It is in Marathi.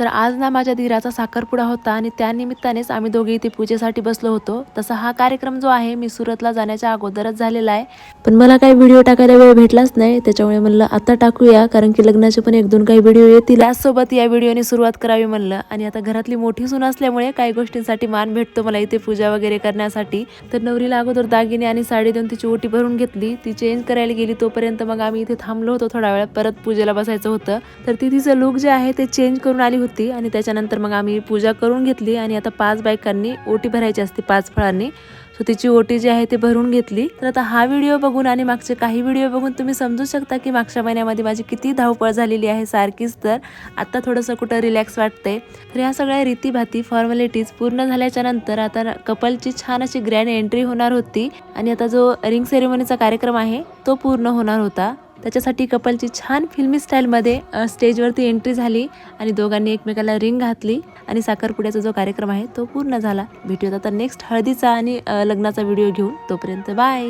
तर आज ना माझ्या धीराचा साखरपुडा होता आणि त्या निमित्तानेच आम्ही दोघे इथे पूजेसाठी बसलो होतो. तसा हा कार्यक्रम जो आहे मी सुरतला जाण्याच्या अगोदरच झालेला आहे. पण मला काही व्हिडिओ टाकायला वेळ भेटलाच नाही त्याच्यामुळे म्हणलं आता टाकूया कारण की लग्नाचे पण एक दोन काही व्हिडिओ येतील. त्याचसोबत या व्हिडिओने सुरुवात करावी म्हणलं. आणि आता घरातली मोठी सून असल्यामुळे काही गोष्टींसाठी मान भेटतो मला इथे पूजा वगैरे करण्यासाठी. तर नवरीला अगोदर दागिने आणि साडी देऊन तिची ओटी भरून घेतली. ती चेंज करायला गेली तोपर्यंत मग आम्ही इथे थांबलो होतो थोडा वेळ. परत पूजेला बसायचं होतं. तर ती तिचं लुक जे आहे ते चेंज करून आली होती. आणि त्याच्यानंतर मग आम्ही पूजा करून घेतली आणि आता पाच बायकांनी ओटी भरायची असते पाच फळांनी. सो तिची ओटी जी आहे ती भरून घेतली. तर आता हा व्हिडिओ बघून आणि मागचे काही व्हिडिओ बघून तुम्ही समजू शकता की मागच्या महिन्यामध्ये माझी किती धावपळ झालेली आहे सारखीच. तर आता थोडंसं कुठं रिलॅक्स वाटतंय. तर ह्या सगळ्या रीतीभाती फॉर्मॅलिटीज पूर्ण झाल्याच्यानंतर आता कपलची छान अशी ग्रँड एंट्री होणार होती. आणि आता जो रिंग सेरेमनीचा कार्यक्रम आहे तो पूर्ण होणार होता. त्याच्यासाठी कपलची छान फिल्मी स्टाईलमध्ये स्टेजवरती एंट्री झाली आणि दोघांनी एकमेकाला रिंग घातली आणि साखरपुड्याचा जो कार्यक्रम आहे तो पूर्ण झाला. भेटूयात आता नेक्स्ट हळदीचा आणि लग्नाचा व्हिडिओ घेऊन. तोपर्यंत बाय!